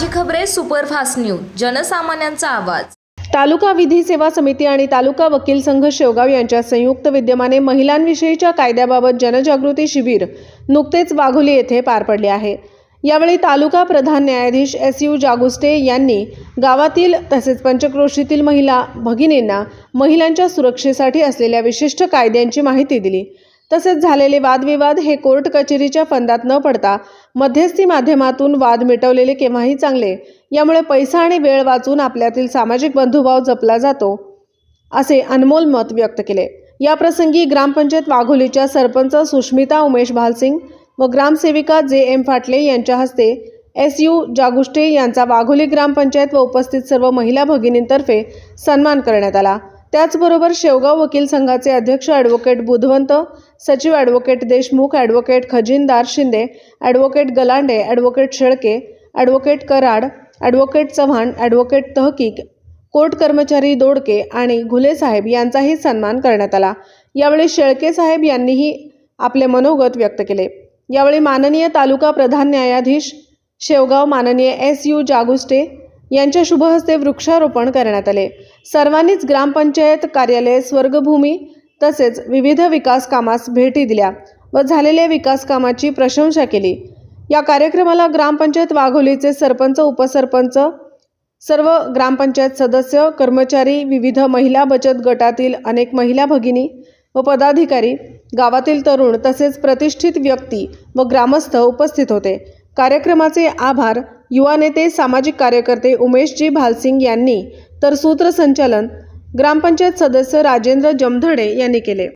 Superfast news जनसामान्यांचा आवाज. तालुका विधी सेवा समिती आणि तालुका वकील संघ शेवगाव यांच्या संयुक्त विद्यमाने महिलांविषयीच्या कायद्याबाबत जनजागृती शिबिर नुकतेच वाघोली येथे पार पडले आहे. यावेळी तालुका प्रधान न्यायाधीश एस यू जागुस्टे यांनी गावातील तसेच पंचक्रोशीतील महिला भगिनींना महिलांच्या सुरक्षेसाठी असलेल्या विशिष्ट कायद्यांची माहिती दिली. तसेच झालेले वादविवाद हे कोर्ट कचेरीच्या फंदात न पडता मध्यस्थी माध्यमातून वाद मिटवलेले केव्हाही चांगले. यामुळे पैसा आणि वेळ वाचून आपल्यातील सामाजिक बंधुभाव जपला जातो असे अनमोल मत व्यक्त केले. याप्रसंगी ग्रामपंचायत वाघोलीच्या सरपंच सुष्मिता उमेश भालसिंग व ग्रामसेविका जे एम फाटले यांच्या हस्ते एस यू जागुष्टे यांचा वाघोली ग्रामपंचायत व उपस्थित सर्व महिला भगिनींतर्फे सन्मान करण्यात आला. त्याचबरोबर शेवगाव वकील संघाचे अध्यक्ष ॲडव्होकेट बुधवंत सचिव advocate Deshmukh advocate खजिनदार Shinde advocate Galande advocate Shelke advocate Karad advocate Chavan advocate Tahkik court कर्मचारी दोडके आणि घुले साहेब यांचाही सन्मान करण्यात आला. यावेळी शेळके साहेब यांनीही आपले मनोगत व्यक्त केले. यावेळी माननीय तालुका प्रधान न्यायाधीश शेवगाव माननीय एस यू जागुस्टे यांच्या शुभहस्ते वृक्षारोपण करण्यात आले. सर्वांनीच ग्रामपंचायत कार्यालय स्वर्गभूमी तसेच विविध विकास कामास भेटी दिल्या व झालेल्या विकास कामाची प्रशंसा केली. या कार्यक्रमाला ग्रामपंचायत वाघोलीचे सरपंच उपसरपंच सर्व ग्रामपंचायत सदस्य कर्मचारी विविध महिला बचत गटातील अनेक महिला भगिनी व पदाधिकारी गावातील तरुण तसेच प्रतिष्ठित व्यक्ती व ग्रामस्थ उपस्थित होते. कार्यक्रमाचे आभार युवा नेते सामाजिक कार्यकर्ते उमेशजी भालसिंग यांनी तर सूत्रसंचालन ग्रामपंचायत सदस्य राजेंद्र जमधडे यांनी केले.